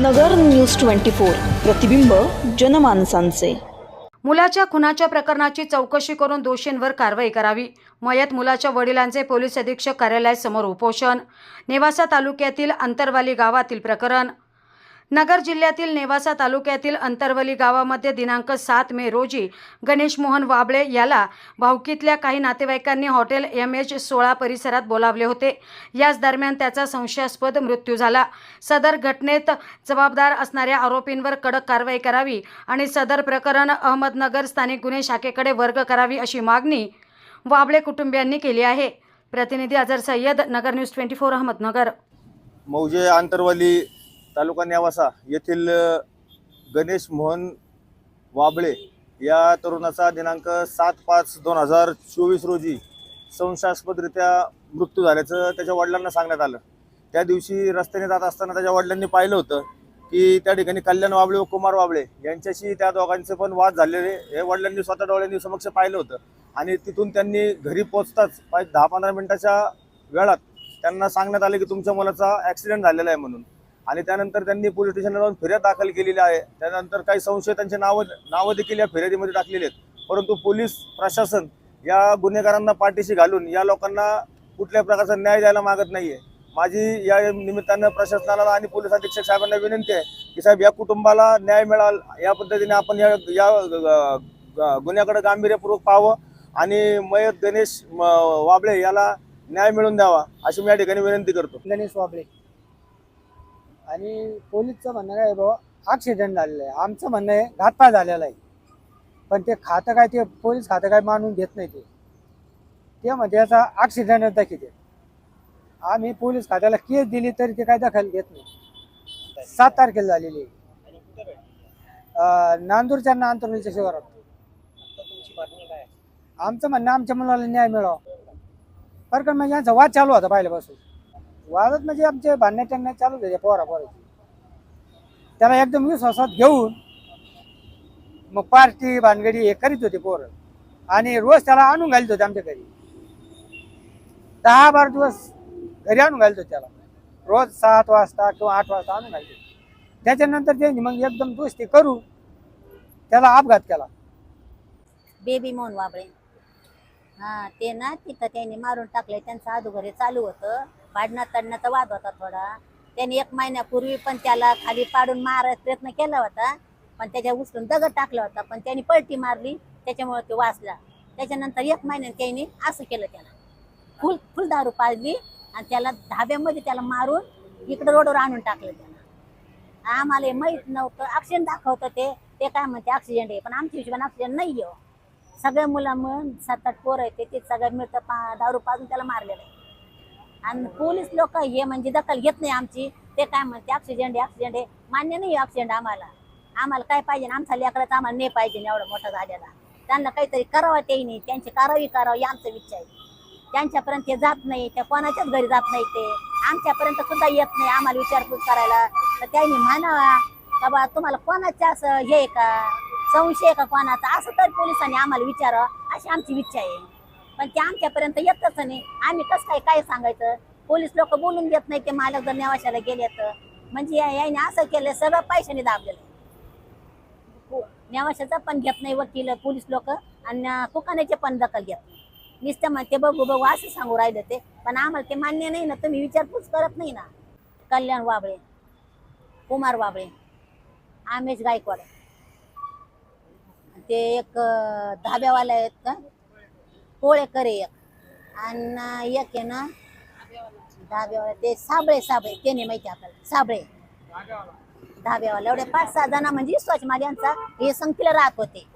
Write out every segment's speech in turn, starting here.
नगर news twenty four. प्रतिबिंब जनमानसांचे. मुलाच्या खुनाच्या प्रकरणाची चौकशी करून दोषींवर कारवाई करावी. मयत मुलाच्या वडिलांचे पोलीस अधीक्षक कार्यालयासमोर उपोषण. नेवासा तालुक्यातील अंतरवाली गावातील प्रकरण. नगर जिल्ह्यातील नेवासा तालुक्यातील अंतरवली गावामध्ये दिनांक सात मे रोजी गणेश मोहन वाबळे याला भावकीतल्या काही नातेवाईकांनी हॉटेल एम एच सोळा परिसरात बोलावले होते. याच दरम्यान त्याचा संशयास्पद मृत्यू झाला. सदर घटनेत जबाबदार असणाऱ्या आरोपींवर कडक कारवाई करावी आणि सदर प्रकरण अहमदनगर स्थानिक गुन्हे शाखेकडे वर्ग करावी अशी मागणी वाबळे कुटुंबियांनी केली आहे. प्रतिनिधी Azhar Sayyed Nagar news twenty four Ahmednagar. मौजे आंतरवाली तालुका नेवासा येथील गणेश मोहन वाबळे या तरुणाचा दिनांक सात पाच दोन हजार चोवीस रोजी संशयास्पदरित्या मृत्यू झाल्याचं त्याच्या वडिलांना सांगण्यात आलं. त्या दिवशी रस्त्याने जात असताना त्याच्या वडिलांनी पाहिलं होतं की त्या ठिकाणी कल्याण वाबळे व कुमार वाबळे यांच्याशी त्या दोघांचे पण वाद झालेले हे वडिलांनी स्वतः डोळ्यांनी समक्ष पाहिलं होतं. आणि तिथून त्यांनी घरी पोचताच पाच दहा पंधरा मिनिटाच्या वेळात त्यांना सांगण्यात आले की तुमच्या मुलाचा ॲक्सिडेंट झालेला आहे म्हणून. आणि त्यानंतर त्यांनी पोलीस स्टेशनला जाऊन फिर्याद दाखल केलेली आहे. त्यानंतर काही संशय त्यांचे नावं नावं देखील या फिर्यादीमध्ये टाकलेली आहेत. परंतु पोलीस प्रशासन या गुन्हेगारांना पाठीशी घालून या लोकांना कुठल्या प्रकारचा न्याय द्यायला मागत आहे माझी या निमित्तानं प्रशासनाला आणि पोलीस अधीक्षक साहेबांना विनंती आहे की साहेब या कुटुंबाला न्याय मिळाल या पद्धतीने आपण या या ग- गुन्ह्याकडे गांभीर्यपूर्वक पाहावं आणि मयत गणेश म, वाबळे याला न्याय मिळवून द्यावा अशी मी या ठिकाणी विनंती करतो. गणेश वाबळे. आणि पोलीसचं म्हणणं काय बाबा ॲक्सिडेंट झालेलं आहे. आमचं म्हणणं आहे घातपात झालेला आहे. पण ते खातं काय ते पोलीस खातं काय मानून घेत नाही ते. ते म्हणजे याचा ॲक्सिडेंटच दाखवते आम्ही पोलीस खात्याला केस दिली तरी ते काय दखल घेत नाही. सात तारखेला झालेली आहे. नांदूरच्या ना अंतर्गतच्या शिवारात आमचं म्हणणं आमच्या मुलाला न्याय मिळावा. कारण म्हणजे यांचा वाद चालू होता पहिल्यापासून. वादत म्हणजे आमचे भांडणे त्यांना चालू झाले पोरा पोराची. त्याला एकदम विश्वासात घेऊन मग पार्टी भानगडी हे करीत होते पोरं. आणि रोज त्याला आणून घालत होते आमच्या घरी. दहा बारा दिवस घरी आणून घालत होते त्याला. रोज सात वाजता किंवा आठ वाजता आणून घालत होते. त्याच्यानंतर त्यांनी मग एकदम दोस्ती करू त्याला अपघात केला. बेबी मोहन वाबळे हा ते ना तिथं त्यांनी मारून टाकले त्यांचं अधोघरे चालू होतं. भांडणात तडण्याचा वाद होता थोडा. त्याने एक महिन्यापूर्वी पण त्याला खाली पाडून मारायचा प्रयत्न केला होता. पण त्याच्या उचलून दगड टाकला होता. पण त्याने पलटी मारली. त्याच्यामुळे ते वाचला. त्याच्यानंतर एक महिन्याने त्याने असं केलं त्याला. फुल फुल दारू पाजली आणि त्याला धाब्यामध्ये त्याला मारून इकडं रोडवर आणून टाकलं त्याला. आम्हाला माहीत नव्हतं. ऑक्सिजन दाखवतं ते. ते काय म्हणते ऑक्सिजन आहे. पण आमच्या हिशोबाने ऑक्सिजन नाही आहे सगळ्या मुलांमुळे सात आठ पोरं येते ते. सगळं मिळतं. पा दारू पाजून त्याला मारलेलं आहे. आणि पोलीस लोक हे म्हणजे दखल घेत नाही आमची. ते काय म्हणते ॲक्सिडेंट ॲक्सिडेंट आहे. मान्य नाही ॲक्सिडेंट आम्हाला. आम्हाला काय पाहिजे आमचा लेकराचं आम्हाला नाही पाहिजे एवढा मोठा झालेला त्यांना काहीतरी करावं ते नाही. त्यांची कारवाई करावी आमचं इच्छा आहे. त्यांच्यापर्यंत ते जात नाही त्या कोणाच्याच घरी जात नाही ते. आमच्यापर्यंत सुद्धा येत नाही आम्हाला विचारपूस करायला. तर त्यांनी म्हणावा का बा तुम्हाला कोणाचं असं हे आहे का? संशय का कोणाचा? असं तर पोलिसांनी आम्हाला विचारावं. अशी आमची इच्छा आहे. पण ते आमच्यापर्यंत येतच नाही. आम्ही कसं काय काय सांगायचं? पोलीस लोक बोलून देत नाही ते मालक जर नेवाशाला गेले तर म्हणजे याने असं केलं सगळं पैशाने दाबलेलं हो, नेवाशाचा पण घेत नाही वकील पोलीस लोक आणि कुकाण्याचे पण दखल घेत नाही. नुसतं म्हणते बघू बघू असं सांगू राहिलं ते. पण आम्हाला ते मान्य नाही ना तुम्ही विचारपूस करत नाही ना. कल्याण वाबळे कुमार वाबळे आमेश गायकवाड. ते एक धाब्यावाला आहेत का? पोळे करे एक. आणि एक आहे ना धाब्यावाला ते साबळे साबळे ते नाही माहिती आपल्याला. साबळे. धाब्यावाला. एवढे पाच सहा जण म्हणजे स्वच्छ माझ्यांचा हे संख्येला राहत होते.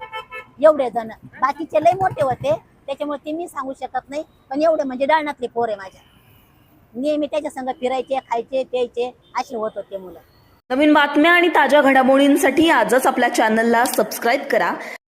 एवढे जण. बाकीचे लय मोठे होते. त्याच्यामुळे ते मी सांगू शकत नाही. पण एवढे म्हणजे डाळणातले पोर आहे माझ्या. नेहमी त्याच्या संग फिरायचे खायचे प्यायचे असे होत होते मुलं. नवीन बातम्या आणि ताज्या घडामोडींसाठी आजच आपल्या चॅनलला सबस्क्राईब करा.